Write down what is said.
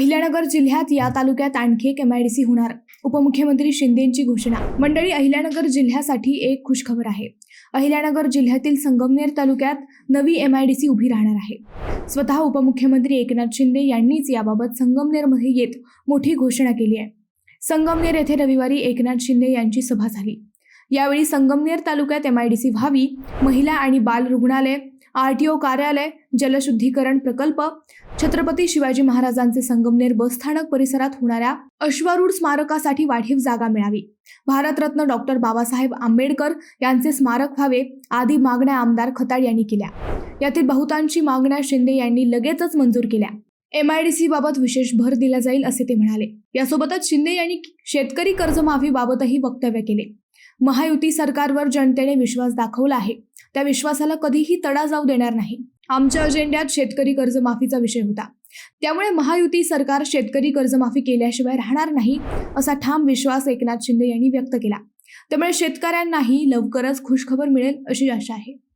अहिल्यानगर जिल्ह्यात या तालुक्यात आणखी एक एम आय डी सी होणार. उपमुख्यमंत्री शिंदेंची घोषणा. मंडळी अहिल्यानगर जिल्ह्यासाठी एक खुशखबर आहे. अहिल्यानगर जिल्ह्यातील संगमनेर तालुक्यात नवी एम आय डी सी उभी राहणार आहे. स्वतः उपमुख्यमंत्री एकनाथ शिंदे यांनीच याबाबत संगमनेरमध्ये येत मोठी घोषणा केली आहे. संगमनेर येथे रविवारी एकनाथ शिंदे यांची सभा झाली. यावेळी संगमनेर तालुक्यात एम आय डी सी व्हावी महिला आणि बाल रुग्णालय आरटीओ कार्यालय जलशुद्धीकरण प्रकल्प छत्रपती शिवाजी महाराजांचे संगमनेर बसस्थानक परिसरात होणाऱ्या अश्वारूढ स्मारकासाठी वाढीव जागा मिळावी. भारतरत्न डॉक्टर बाबासाहेब आंबेडकर यांचे स्मारक व्हावे आदी मागण्या आमदार खताळ यांनी केल्या. यातील बहुतांशी मागण्या शिंदे यांनी लगेचच मंजूर केल्या. एमआयडीसी बाबत विशेष भर दिला जाईल असे ते म्हणाले. यासोबतच शिंदे यांनी शेतकरी कर्जमाफी बाबतही वक्तव्य केले. महायुती सरकारवर जनतेने विश्वास दाखवला आहे. त्या विश्वासाला कधीही तडा जाऊ देणार नाही. आमच्या अजेंड्यात शेतकरी कर्जमाफीचा विषय होता. त्यामुळे महायुती सरकार शेतकरी कर्जमाफी केल्याशिवाय राहणार नाही असा ठाम विश्वास एकनाथ शिंदे यांनी व्यक्त केला. त्यामुळे शेतकऱ्यांनाही लवकरच खुशखबर मिळेल अशी आशा आहे.